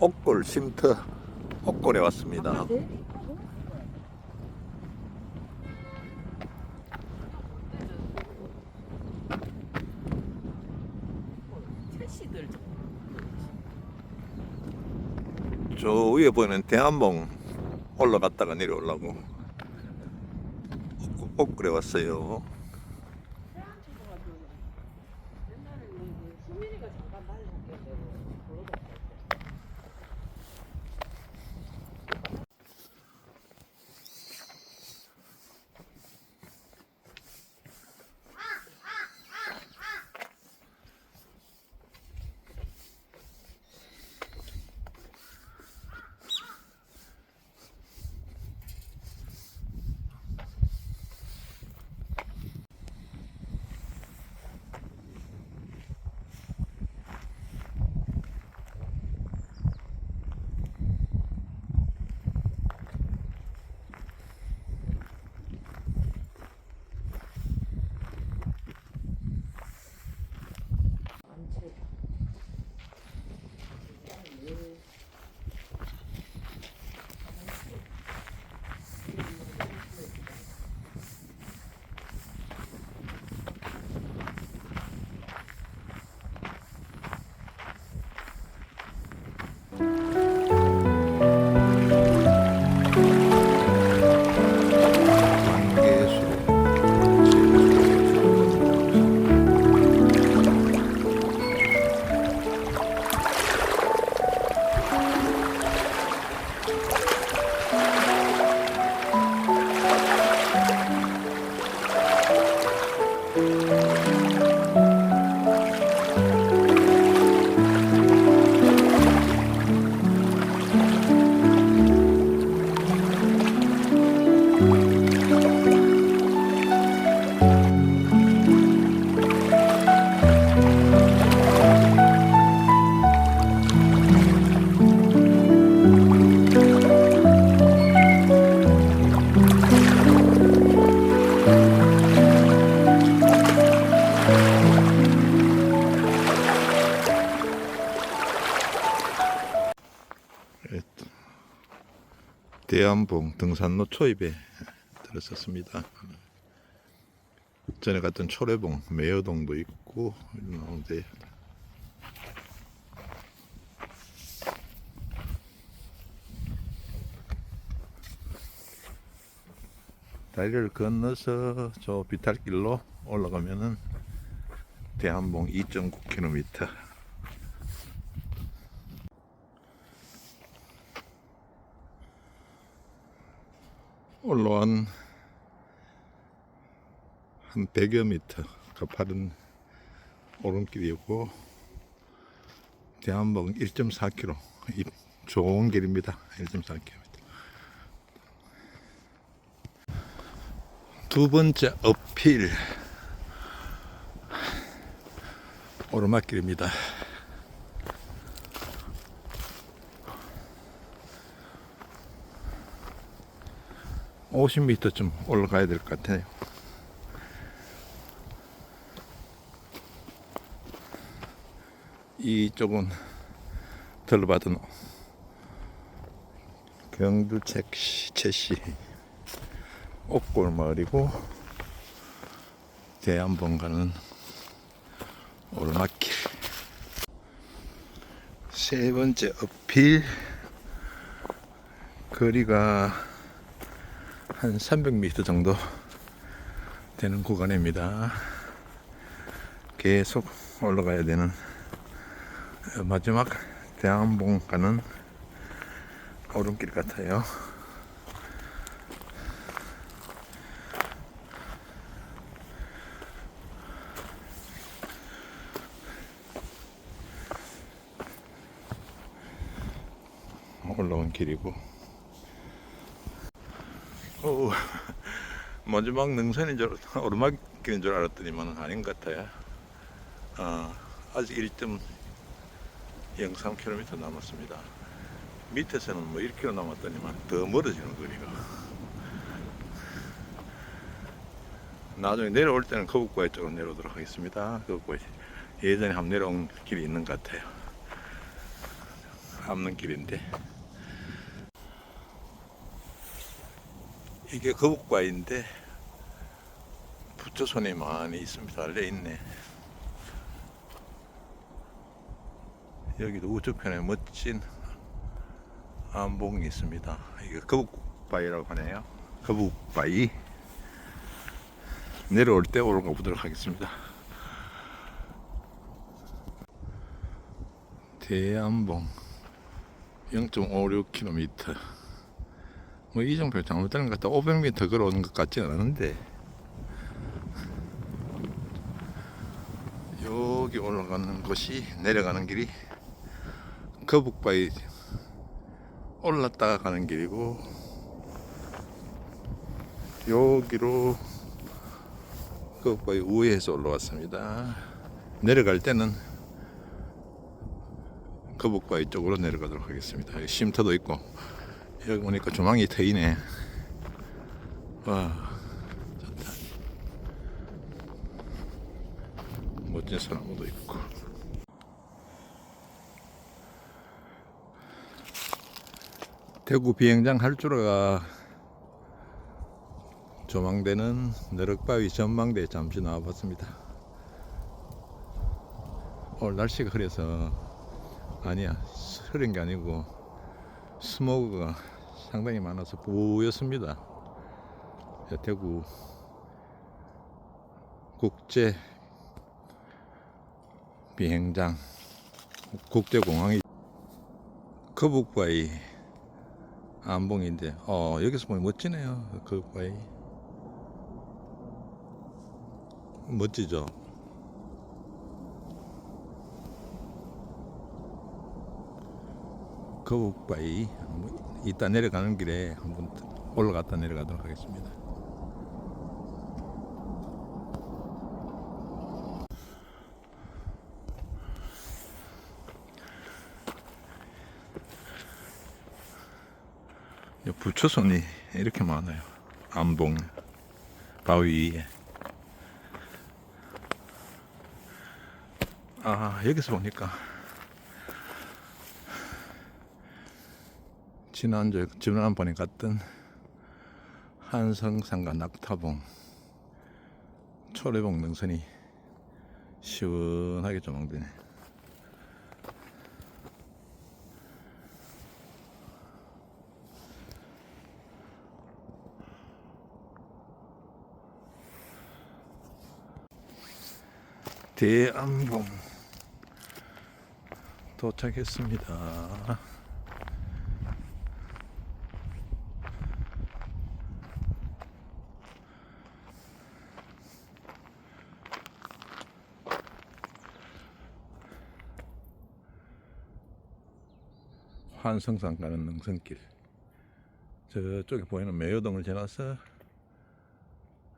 옥골 쉼터 옥골에 왔습니다. 택시들 저 위에 보이는 대한봉 올라갔다가 내려오려고 옥- 옥골에 왔어요. 대한봉 등산로 초입에 들었었습니다. 전에 갔던 초래봉, 매여동도 있고 이런데 다리를 건너서 저 비탈길로 올라가면은 대한봉 2.9km 올라온 한 100여 미터 가파른 오름길이고 대한봉 1.4km 이 좋은 길입니다. 1.4km 두 번째 어필. 오르막길입니다 50m쯤 올라가야 될 것 같아요. 이쪽은 들러받은 경주 채시 옥골 마을이고 대한봉 가는 오르막길 세 번째 어필 거리가 한 300m 정도 되는 구간입니다. 계속 올라가야 되는 마지막 대한봉 가는 오름길 같아요. 올라온 길이고 오, 마지막 능선인 줄 오르막길인 줄 알았더니만 아닌 것 같아요. 어, 아직 1.03km 남았습니다. 밑에서는 뭐 1km 남았더니만 더 멀어지는 거리가. 나중에 내려올 때는 거북바위 쪽으로 내려오도록 하겠습니다. 거북바위 예전에 한번 내려온 길이 있는 것 같아요. 없는 길인데 이게 거북바위인데 부처손이 많이 있습니다. 달려 있네. 여기도 우측편에 멋진 안봉이 있습니다. 이게 거북바위라고 하네요. 거북바위. 내려올 때 올라가 보도록 하겠습니다. 대안봉 0.56km. 뭐 이 정도 잘못되는 것 같다. 500m 걸어오는 것 같지는 않은데. 여기 올라가는 곳이 내려가는 길이 거북바위 올랐다가 가는 길이고 여기로 거북바위 우회해서 올라왔습니다. 내려갈 때는 거북바위 쪽으로 내려가도록 하겠습니다. 쉼터도 있고 여기 보니까 조망이 트이네. 와 좋다. 멋진 소나무도 있고. 대구 비행장 할주로가 조망되는 너럭바위 전망대에 잠시 나와봤습니다. 오늘 날씨가 흐려서 아니야 흐린 게 아니고 스모그가 상당히 많아서 뿌였습니다. 대구 국제 비행장 국제공항이 거북바위 안봉인데 어 여기서 보면 멋지네요 거북바위 멋지죠 거북바위 이따 내려가는 길에 한번 올라갔다 내려가도록 하겠습니다 이 부처손이 이렇게 많아요. 안봉 바위 위에. 아 여기서 보니까 지난주 지난번에 갔던 한성산과 낙타봉 초래봉 능선이 시원하게 조망되네. 대안봉 도착했습니다. 환성산 가는 능선길. 저쪽에 보이는 매여동을 지나서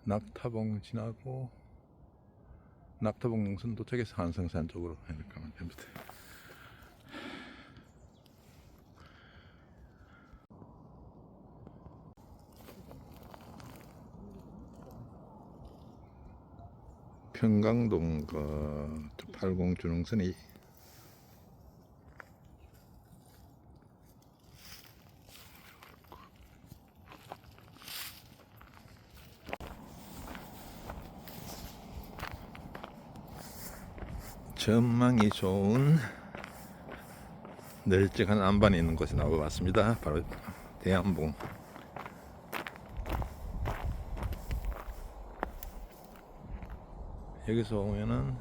낙타봉 지나고 낙타봉 능선 도착해서 한성산 쪽으로 이렇게 가면 됩니다. 평강동과 80 주능선이 전망이 좋은 널찍한 안반이 있는 곳에 나와봤습니다. 바로 대안봉. 여기서 오면은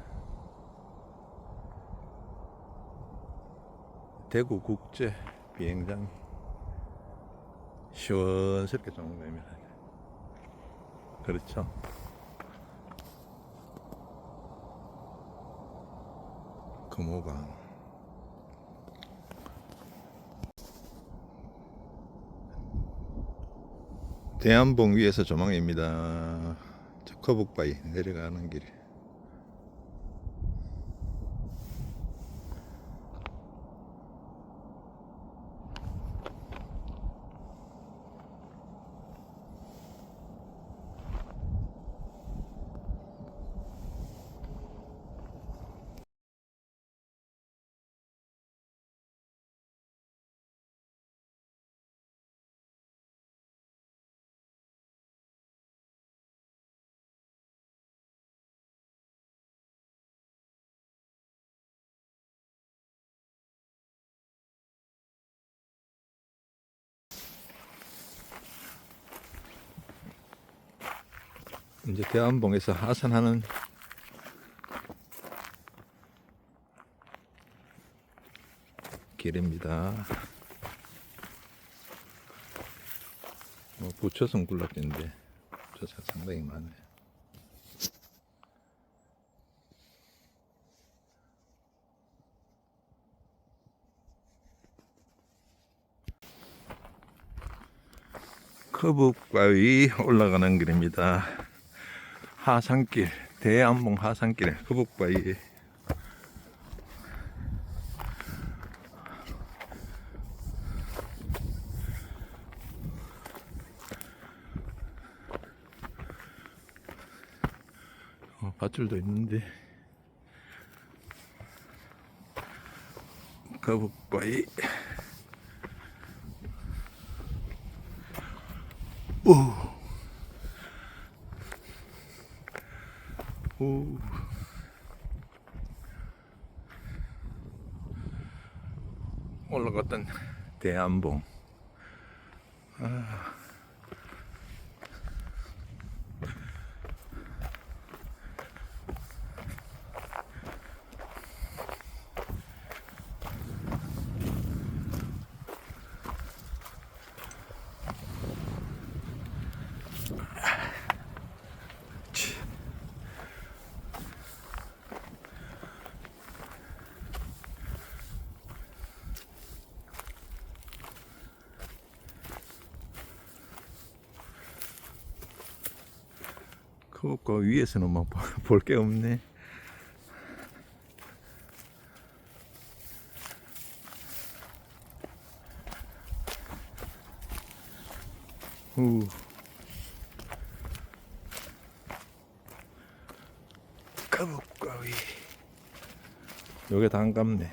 대구 국제 비행장 시원스럽게 조망됩니다. 그렇죠. 금호강 대안봉 위에서 조망입니다. 저 거북바위 내려가는 길. 이제 대안봉에서 하산하는 길입니다. 뭐 부처성 굴락길인데 부처가 상당히 많아요. 거북바위 올라가는 길입니다. 하산길, 대안봉 하산길, 거북바위. 어, 밧줄도 있는데. 거북바위. 오. 오. 올라갔던 대안봉. 그거 위에서는 막 볼 게 없네. 후. 까북가위. 요게 다안 감네.